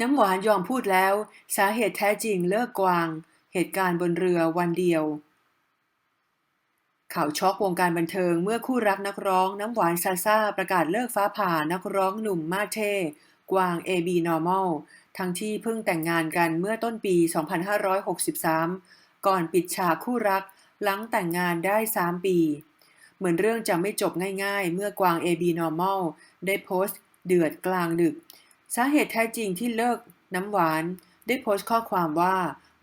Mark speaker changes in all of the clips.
Speaker 1: น้ำหวานยอมพูดแล้ว สาเหตุแท้จริงเลิกกวาง เหตุการณ์บนเรือวันเดียว ข่าวช็อกวงการบันเทิงเมื่อคู่รักนักร้องน้ำหวานซาซาประกาศเลิกฟ้าผ่านักร้องหนุ่มมาเท่กวาง AB Normal ทั้งที่เพิ่งแต่งงานกันเมื่อต้นปี 2563 ก่อนปิดฉากคู่รัก หลังแต่งงานได้ 3 ปี เหมือนเรื่องจะไม่จบง่ายๆ เมื่อกวาง AB Normal ได้โพสต์ เดือดกลางดึก สาเหตุแท้จริงที่เลิกน้ำหวาน ได้โพสต์ข้อความว่า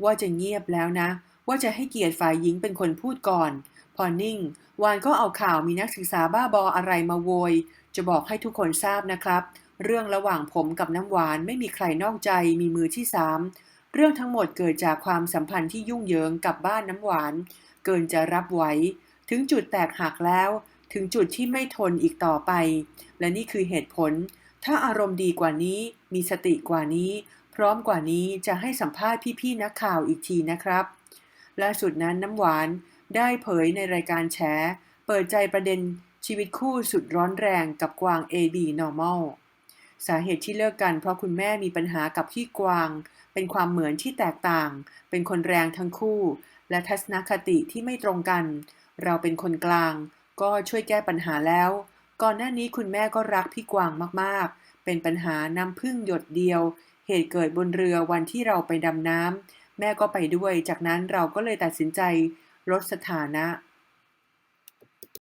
Speaker 1: ว่าจะเงียบแล้วนะ ว่าจะให้เกียรติฝ่ายหญิงเป็นคนพูดก่อน พอนิ่ง วานก็เอาข่าวมีนักศึกษาบ้าบออะไรมาโวย จะบอกให้ทุกคนทราบนะครับ เรื่องระหว่างผมกับน้ำหวานไม่มีใครนอกใจมีมือที่สามเรื่องทั้งหมดเกิดจากความสัมพันธ์ที่ยุ่งเหยิงกับบ้านน้ำหวาน เกินจะรับไหว ถึงจุดแตกหักแล้ว ถึงจุดที่ไม่ทนอีกต่อไป และนี่คือเหตุผล ถ้าอารมณ์ดีกว่านี้ มีสติกว่านี้ พร้อมกว่านี้จะให้สัมภาษณ์พี่ๆนักข่าวอีกทีนะครับล่าสุดนั้นน้ำหวานได้เผยในรายการแฉเปิดใจประเด็นชีวิตคู่สุดร้อนแรงกับกวาง AB Normal สาเหตุที่เลิกกันเพราะคุณแม่มีปัญหากับพี่กวาง เป็นความเหมือนที่แตกต่าง เป็นคนแรงทั้งคู่ และทัศนคติที่ไม่ตรงกัน เราเป็นคนกลาง ก็ช่วยแก้ปัญหาแล้ว ก่อนหน้านี้คุณแม่ก็รักพี่กวางมากๆ เป็นปัญหาน้ำพึ่งหยดเดียว เหตุเกิดบนเรือวันที่เราไปดำน้ำแม่ก็ไปด้วย จากนั้นเราก็เลยตัดสินใจลดสถานะ